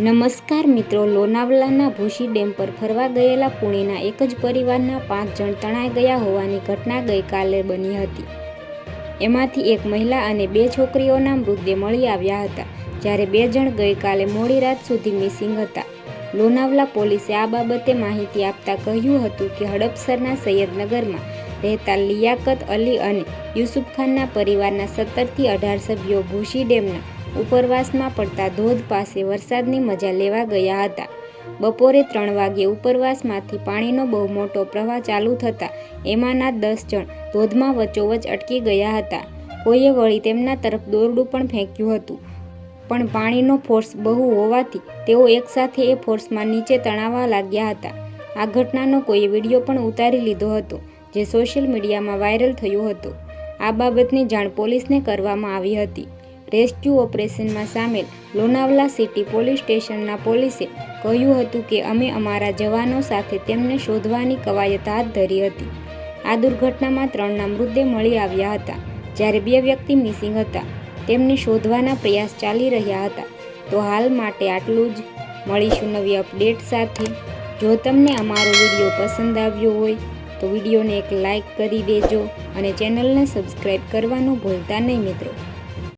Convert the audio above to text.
નમસ્કાર મિત્રો, લોનાવલાના ભૂસી ડેમ પર ફરવા ગયેલા પુણેના એક જ પરિવારના પાંચ જણ તણાઈ ગયા હોવાની ઘટના ગઈકાલે બની હતી. એમાંથી એક મહિલા અને બે છોકરીઓના મૃતદેહ મળી આવ્યા હતા, જ્યારે બે જણ ગઈકાલે મોડી રાત સુધી મિસિંગ હતા. લોનાવલા પોલીસે આ બાબતે માહિતી આપતા કહ્યું હતું કે હડપસરના સૈયદનગરમાં રહેતા લિયાકત અલી અને યુસુફ ખાનના પરિવારના સત્તરથી અઢાર સભ્યો ભૂસી ડેમના ઉપરવાસમાં પડતા ધોધ પાસે વરસાદની મજા લેવા ગયા હતા. બપોરે ત્રણ વાગ્યે ઉપરવાસમાંથી પાણીનો બહુ મોટો પ્રવાહ ચાલુ થતાં એમાંના દસ જણ ધોધમાં વચ્ચોવચ અટકી ગયા હતા. કોઈએ વળી તેમના તરફ દોરડું પણ ફેંક્યું હતું. પણ પાણીનો ફોર્સ બહુ હોવાથી તેઓ એકસાથે એ ફોર્સમાં નીચે તણાવા લાગ્યા હતા. આ ઘટનાનો કોઈએ વીડિયો પણ ઉતારી લીધો હતો, જે સોશિયલ મીડિયામાં વાયરલ થયો હતો. આ બાબતની જાણ પોલીસને કરવામાં આવી હતી. રેસ્ક્યુ ઓપરેશનમાં સામેલ લોનાવલા સિટી પોલીસ સ્ટેશનના પોલીસે કહ્યું હતું કે અમે અમારા જવાનો સાથે તેમને શોધવાની કવાયત હાથ ધરી હતી. આ દુર્ઘટનામાં ત્રણના મૃતદેહ મળી આવ્યા હતા. જ્યારે બે વ્યક્તિ મિસિંગ હતા, તેમને શોધવાના પ્રયાસ ચાલી રહ્યા હતા. તો હાલ માટે આટલું જ. મળીશું નવી અપડેટ સાથે. જો તમને અમારો વીડિયો પસંદ આવ્યો હોય, તો વિડીયોને એક લાઈક કરી દેજો અને ચેનલને સબસ્ક્રાઈબ કરવાનું ભૂલતા નહીં મિત્રો.